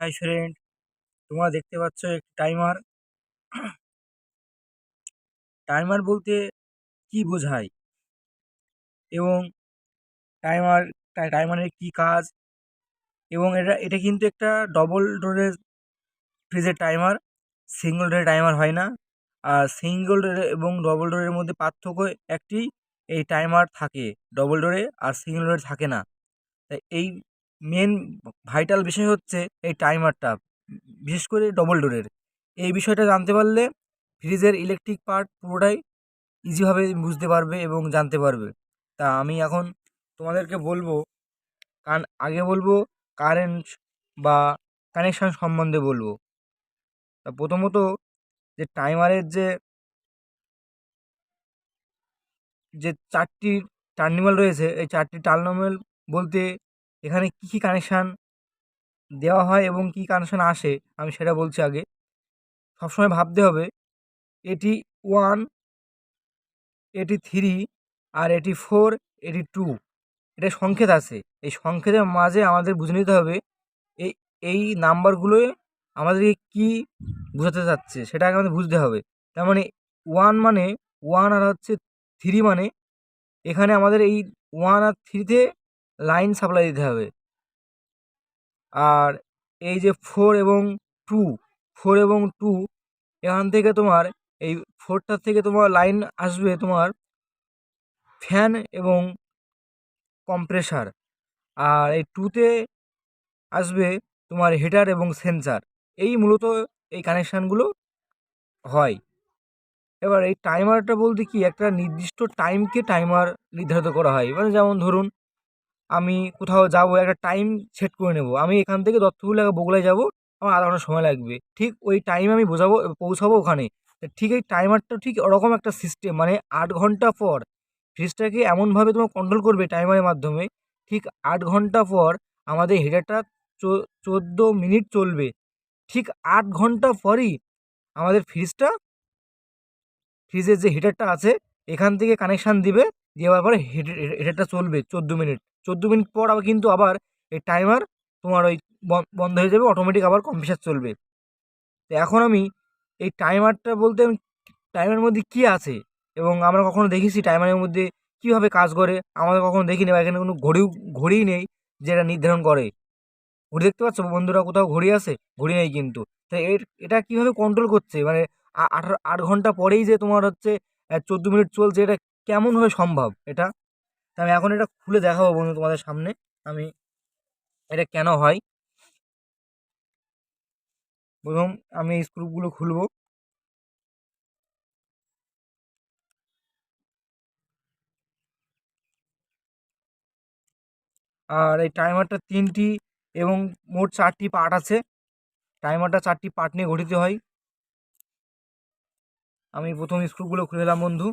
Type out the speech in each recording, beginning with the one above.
Hi friend তোমরা দেখতে পাচ্ছ একটি টাইমার টাইমার বলতে কি বোঝায়? এবং টাইমার টাইমারের কি কাজ? এবং এটা এটা কিন্তু একটা ডবল ডোরের ফ্রিজের টাইমার সিঙ্গল ডোরের টাইমার হয় না। আর সিঙ্গল ডোরে এবং ডবল ডোরের মধ্যে পার্থক্য একটি, এই টাইমার থাকে ডবল ডোরে আর সিঙ্গল ডোরে থাকে না। তাই এই মেন ভাইটাল বিষয় হচ্ছে এই টাইমারটা বিশেষ করে ডবল ডোরের এই বিষয়টা জানতে পারলে ফ্রিজের ইলেকট্রিক পার্ট পুরোটাই ইজিভাবে বুঝতে পারবে এবং জানতে পারবে। তা আমি এখন তোমাদেরকে বলব কারণ আগে বলব কারেন্ট বা কানেকশান সম্বন্ধে বলব। তা প্রথমত যে টাইমারের যে যে চারটি টার্মিনাল রয়েছে, এই চারটি টার্মিনাল বলতে এখানে কী কী কানেকশান দেওয়া হয় এবং কী কানেকশান আসে, আমি সেটা বলছি আগে। সবসময় ভাবতে হবে, এটি ওয়ান এটি থ্রি আর এটি ফোর এটি টু এটা সংকেত আছে। এই সংকেতের মাঝে আমাদের বুঝে নিতে হবে এই এই নাম্বারগুলোয় আমাদেরকে কী বোঝাতে চাচ্ছে সেটা আগে আমাদের বুঝতে হবে। তার মানে ওয়ান মানে ওয়ান আর হচ্ছে থ্রি মানে এখানে আমাদের এই ওয়ান আর থ্রিতে লাইন সাপ্লাই দিতে হবে। আর এই যে ফোর এবং টু ফোর এবং টু এখান থেকে তোমার এই ফোরটার থেকে তোমার লাইন আসবে তোমার ফ্যান এবং কম্প্রেসার আর এই টুতে আসবে তোমার হিটার এবং সেন্সার এই মূলত এই কানেকশানগুলো হয়। এবার এই টাইমারটা বলতে কি? একটা নির্দিষ্ট টাইমকে টাইমার নির্ধারিত করা হয়। মানে যেমন ধরুন আমি কোথাও যাব, একটা টাইম সেট করে নেব। আমি এখান থেকে দত্তপুর বগুড়ায় যাব, আমার আধা ঘণ্টা সময় লাগবে। ঠিক ওই টাইমে আমি বোঝাবো, পৌঁছাবো ওখানে। ঠিক এই টাইমারটা ঠিক ওরকম একটা সিস্টেম মানে আট ঘণ্টা পর ফ্রিজটাকে এমনভাবে তোমার কন্ট্রোল করবে টাইমারের মাধ্যমে, ঠিক আট ঘণ্টা পর আমাদের হিটারটা চোদ্দ মিনিট চলবে। ঠিক আট ঘণ্টা পরই আমাদের ফ্রিজটা ফ্রিজের যে হিটারটা আছে, এখান থেকে কানেকশান দিবে। দেওয়ার পরে হিটারটা চলবে চোদ্দ মিনিট। চোদ্দ মিনিট পর আবার কিন্তু আবার এই টাইমার তোমার ওই বন্ধ হয়ে যাবে অটোমেটিক আবার কম্প্রেসার চলবে। তো এখন আমি এই টাইমারটা বলতে আমি টাইমারের মধ্যে কী আছে? এবং আমরা কখনো দেখেছি টাইমারের মধ্যে কীভাবে কাজ করে? আমাদের কখনো দেখিনি বা এখানে কোনো ঘড়িও, ঘড়িই নেই যেটা নির্ধারণ করে। ঘড়ি দেখতে পাচ্ছ বন্ধুরা কোথাও ঘড়ি আছে? ঘড়ি নেই কিন্তু। তাই এটা কীভাবে কন্ট্রোল করছে? মানে আঠারো, আট ঘণ্টা পরেই যে তোমার হচ্ছে চোদ্দ মিনিট চলছে, এটা কেমনভাবে সম্ভব এটা? তা আমি এখন এটা খুলে দেখাবো বন্ধু তোমাদের সামনে। আমি, এটা কেন হয়? প্রথম আমি এই স্ক্রুপগুলো খুলবো। আর এই টাইমারটা তিনটি এবং মোট চারটি পার্ট আছে। টাইমারটা চারটি পার্ট নিয়ে গঠিত হয়। আমি প্রথম স্ক্রুপগুলো খুলে দিলাম বন্ধু।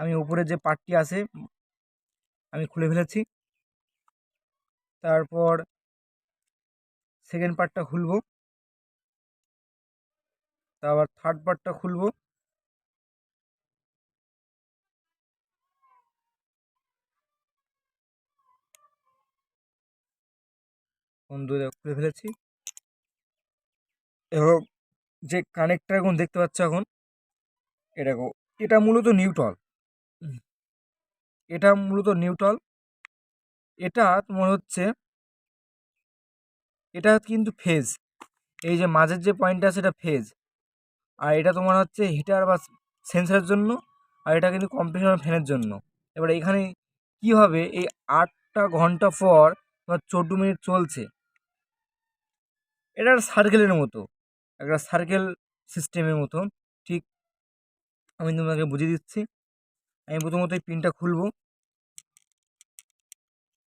আমি উপরে যে পার্টটি আছে, আমি খুলে ফেলেছি। তারপর সেকেন্ড পার্টটা খুলব। তারপর থার্ড পার্টটা খুলব। বন্ধু খুলে ফেলেছি। এবং যে কানেক্টার এখন দেখতে পাচ্ছ এখন এটা এটা মূলত নিউট্রাল এটা মূলত নিউট্রাল এটা তোমার হচ্ছে, এটা কিন্তু ফেজ। এই যে মাঝের যে পয়েন্টটা আছে এটা ফেজ। আর এটা তোমার হচ্ছে হিটার বা সেন্সারের জন্য, আর এটা কিন্তু কম্পিউটার ফ্যানের জন্য। এবার এখানে কী হবে? এই আটটা ঘণ্টা পর তোমার চোদ্দ মিনিট চলছে। এটা সার্কেলের মতো, একটা সার্কেল সিস্টেমের মতো। ঠিক, আমি তোমাকে বুঝিয়ে দিচ্ছি। আমি প্রথমত এই পিনটা খুলবো।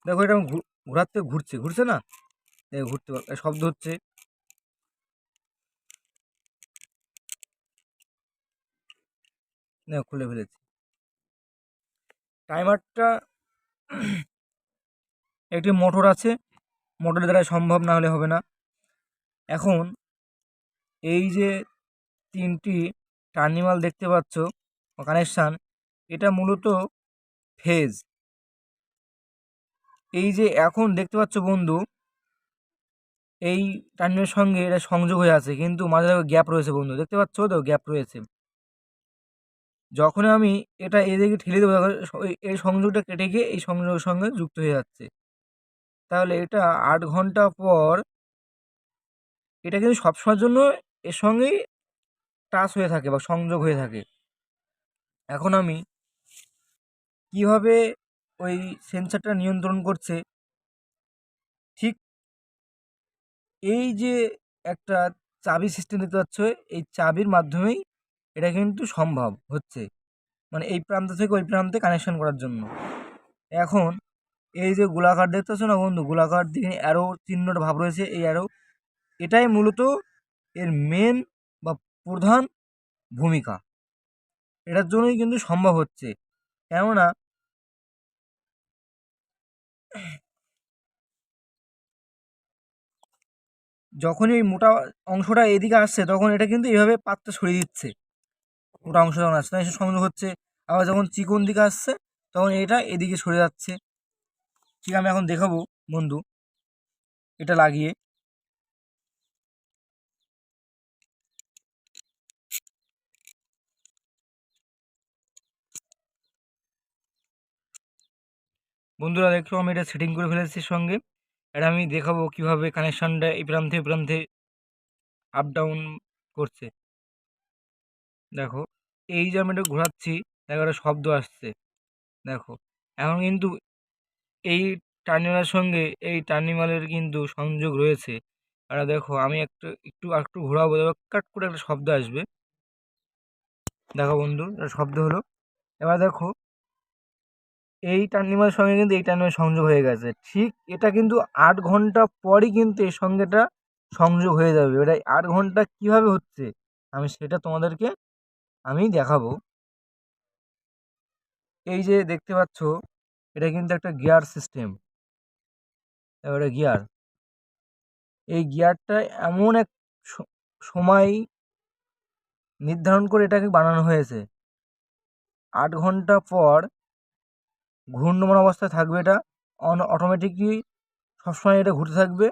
দেখো এটা ঘোরাতে ঘুরছে ঘুরছে না? ঘুরতে শব্দ হচ্ছে। খুলে ফেলেছি। টাইমারটা একটি মোটর আছে, মোটরের দ্বারা সম্ভব না হলে হবে না। এখন এই যে তিনটি টার্নিমাল দেখতে পাচ্ছ কানেকশান, এটা মূলত ফেজ। এই যে এখন দেখতে পাচ্ছ বন্ধু, এই টার্নিংয়ের সঙ্গে এটা সংযোগ হয়ে আছে, কিন্তু মাঝে গ্যাপ রয়েছে বন্ধু, দেখতে পাচ্ছ তো? গ্যাপ রয়েছে। যখন আমি এটা এদিকে ঠেলে দেবো এই সংযোগটা কেটে গিয়ে এই সংযোগের সঙ্গে যুক্ত হয়ে যাচ্ছে। তাহলে এটা আট ঘণ্টা পর এটা কিন্তু সবসময়ের জন্য এর সঙ্গেই টাচ হয়ে থাকে বা সংযোগ হয়ে থাকে। এখন আমি কীভাবে ওই সেন্সারটা নিয়ন্ত্রণ করছে। ঠিক এই যে একটা চাবি সিস্টেম দেখতে পাচ্ছ, এই চাবির মাধ্যমেই এটা কিন্তু সম্ভব হচ্ছে। মানে এই প্রান্ত থেকে ওই প্রান্তে কানেকশন করার জন্য। এখন এই যে গোলাকার দেখতে পাচ্ছ না বন্ধু? গোলাকার দিকে অ্যারো চিহ্নটা ভাব রয়েছে, এই অ্যারো এটাই মূলত এর মেন বা প্রধান ভূমিকা। এটার জন্যই কিন্তু সম্ভব হচ্ছে। কেননা যখনই এই মোটা অংশটা এদিকে আসছে, তখন এটা কিন্তু এভাবে পাতটা সরিয়ে দিচ্ছে। মোটা অংশ যখন আসছে এসে সংযোগ হচ্ছে, আবার যখন চিকন দিকে আসছে, তখন এটা এদিকে সরে যাচ্ছে। ঠিক আমি এখন দেখাবো, বন্ধু। এটা লাগিয়ে। বন্ধুরা দেখো, আমি এটা সেটিং করে ফেলেছি সঙ্গে। এটা আমি দেখাবো কীভাবে কানেকশানটা এই প্রান্তে এই প্রান্তে আপ ডাউন করছে। দেখো, এই যে আমি এটা ঘোরাচ্ছি, দেখো একটা শব্দ আসছে। দেখো, এখন কিন্তু এই টার্মিনালের সঙ্গে এই টার্নিমালের কিন্তু সংযোগ রয়েছে। আর দেখো, আমি একটু একটু একটু ঘোরাবো, দেখো কাট করে একটা শব্দ আসবে। দেখো বন্ধু শব্দ হলো। এবার দেখো এই টার্নিমালের সঙ্গে কিন্তু এই টার্নিমাল সংযোগ হয়ে গেছে। ঠিক এটা কিন্তু আট ঘণ্টা পরই কিন্তু এর সঙ্গে এটা সংযোগ হয়ে যাবে। এই আট ঘণ্টা কীভাবে হচ্ছে, আমি সেটা তোমাদেরকে আমি দেখাবো। এই যে দেখতে পাচ্ছ, এটা কিন্তু একটা গিয়ার সিস্টেম এবারে গিয়ার এই গিয়ারটা এমন এক সময় নির্ধারণ করে এটাকে বানানো হয়েছে। আট ঘণ্টা পর ঘূর্ণমান অবস্থায় থাকবে এটা। অন অটোমেটিকলি সবসময় এটা ঘুরতে থাকবে।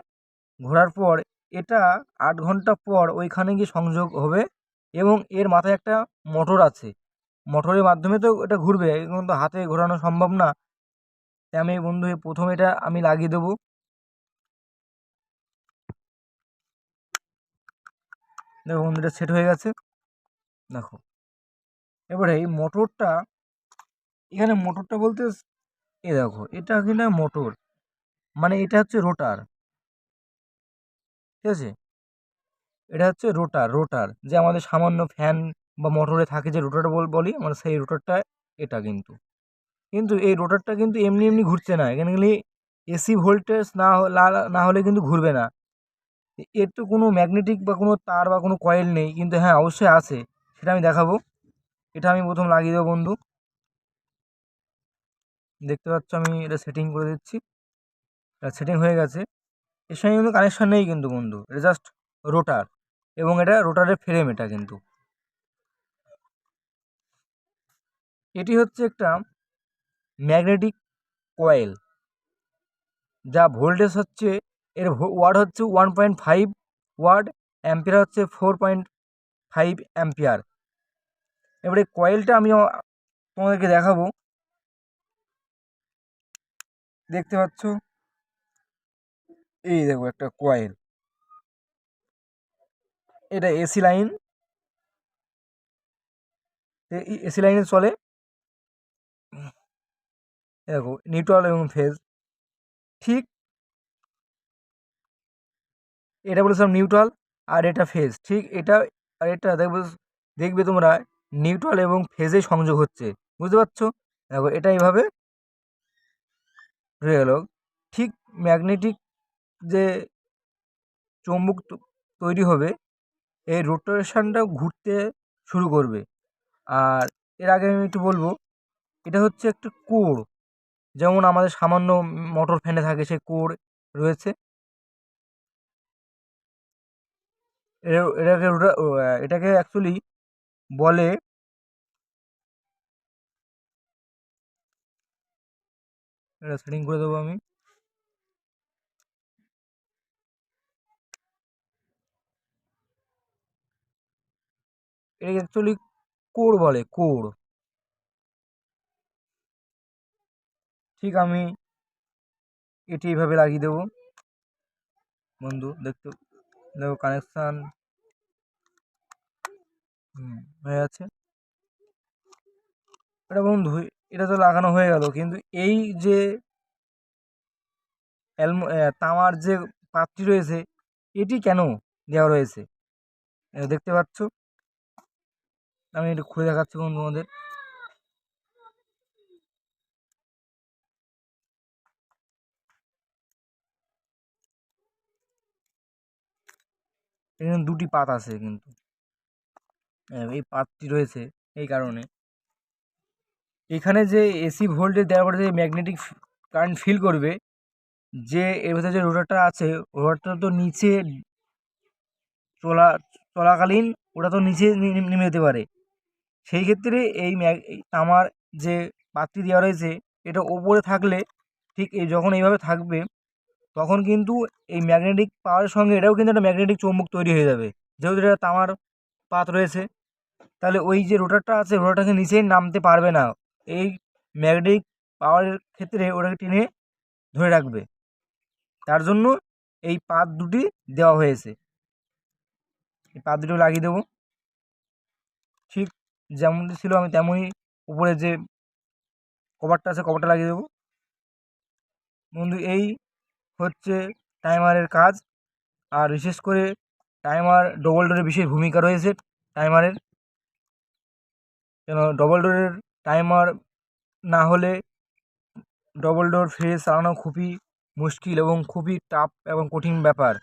ঘোরার পর এটা আট ঘণ্টা পর ওইখানে গিয়ে সংযোগ হবে এবং এর মাথায় একটা মোটর আছে। মোটরের মাধ্যমে তো এটা ঘুরবে এখন তো হাতে ঘোরানো সম্ভব না। তাই আমি, বন্ধু প্রথম এটা আমি লাগিয়ে দেবো। দেখো বন্ধু, এটা সেট হয়ে গেছে। দেখো। এবারে এই মোটরটা এখানে মোটরটা বলতে এ দেখো, এটা কিনা মোটর। মানে এটা হচ্ছে রোটার। ঠিক আছে? এটা হচ্ছে রোটার রোটার। যে আমাদের সামান্য ফ্যান বা মোটরে থাকে যে রোটার বলি আমরা সেই রোটারটা, এটা কিন্তু। কিন্তু এই রোটারটা কিন্তু এমনি এমনি ঘুরছে না। এখানে গেলে এসি ভোল্টেজ না না হলে কিন্তু ঘুরবে না। এর তো কোনো ম্যাগনেটিক বা কোনো তার বা কোনো কয়েল নেই। কিন্তু হ্যাঁ অবশ্যই আছে। সেটা আমি দেখাবো। এটা আমি প্রথম লাগিয়ে দেবো, বন্ধু। দেখতে পাচ্ছ আমি এটা সেটিং করে দিচ্ছি। এটা সেটিং হয়ে গেছে। এর সঙ্গে কিন্তু কানেকশান নেই কিন্তু বন্ধু। এটা জাস্ট রোটার এবং এটা রোটারের ফ্রেম এটা কিন্তু। এটি হচ্ছে একটা ম্যাগনেটিক কয়েল যা ভোল্টেজ হচ্ছে, এর ওয়ার্ড হচ্ছে one point five word ampere হচ্ছে ফোর পয়েন্ট ফাইভ অ্যাম্পিয়ার এবারে কয়েলটা আমি তোমাদেরকে দেখাবো। দেখতে পাচ্ছ? এই দেখো একটা কয়েল এটা এসি লাইন এসি লাইনে চলে। দেখো নিউট্রাল এবং ফেজ ঠিক? এটা বলেছিলাম নিউট্রাল আর এটা ফেজ ঠিক? এটা, আর এটা দেখবে দেখবে তোমরা নিউট্রাল এবং ফেজে সংযোগ হচ্ছে। বুঝতে পারছ? দেখো, এটা এইভাবে রয়ে গেল ঠিক ম্যাগনেটিক যে চৌম্বক তৈরি হবে, এই রোটেশনটা ঘুরতে শুরু করবে। আর এর আগে আমি একটু বলব, এটা হচ্ছে একটা কোর। যেমন আমাদের সামান্য মোটর ফ্যানে থাকে, সেই কোর রয়েছে। এটাকে এটাকে অ্যাকচুয়ালি বলে এটা সেটিং করে দেবো আমি। এটাকে অ্যাকচুয়ালি কোর বলে, কোর। ঠিক আমি এটি এইভাবে লাগিয়ে দেব। বন্ধু, দেখতে, দেখো কানেকশান হয়ে আছে এটা বন্ধু এটা তো লাগানো হয়ে গেল। কিন্তু এই যে তামার যে পাত্রটি রয়েছে, এটি কেন দেওয়া রয়েছে? দেখতে পাচ্ছ? আমি একটু খুলে দেখাচ্ছি বন্ধু তোমাদের এখানে দুটি পাত আছে কিন্তু। এই পাতটি রয়েছে এই কারণে। এখানে যে এসি ভোল্টেজ দেওয়ার পরে যে ম্যাগনেটিক কারেন্ট ফিল করবে, যে এর ভেতরে যে রোটারটা আছে রোটারটা তো নিচে চলা, চলাকালীন ওটা তো নিচে নেমে যেতে পারে। সেই ক্ষেত্রে এই তামার যে পাতটি দেওয়া রয়েছে, এটা ওপরে থাকলে ঠিক যখন এইভাবে থাকবে, তখন কিন্তু এই ম্যাগনেটিক পাওয়ারের সঙ্গে এটাও কিন্তু একটা ম্যাগনেটিক চৌম্বক তৈরি হয়ে যাবে। যেহেতু এটা তামার পাত রয়েছে, তাহলে ওই যে রোটারটা আছে রোটারটাকে নিচেই নামতে পারবে না। এই ম্যাগনেটিক পাওয়ারের ক্ষেত্রে ওটাকে টেনে ধরে রাখবে। তার জন্য এই পাত দুটি দেওয়া হয়েছে। এই পাত দুটো লাগিয়ে দেবো। ঠিক যেমনটি ছিল আমি তেমনই উপরে যে কভারটা আছে কভারটা লাগিয়ে দেবো। বন্ধু, এই হচ্ছে টাইমারের কাজ। আর বিশেষ করে টাইমার ডবল ডোরের বিশেষ ভূমিকা রয়েছে টাইমারের। কেন ডবল ডোরের টাইমার না হলে ডবল ডোর ফ্রিজ চালানো খুবই মুশকিল এবং খুবই টাফ এবং কঠিন ব্যাপার।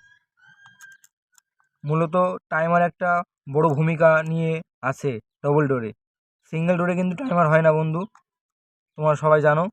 মূলত টাইমার একটা বড় ভূমিকা নিয়ে আছে ডবল ডোরে সিঙ্গেল ডোরে কিন্তু টাইমার হয় না বন্ধু। তোমরা সবাই জানো।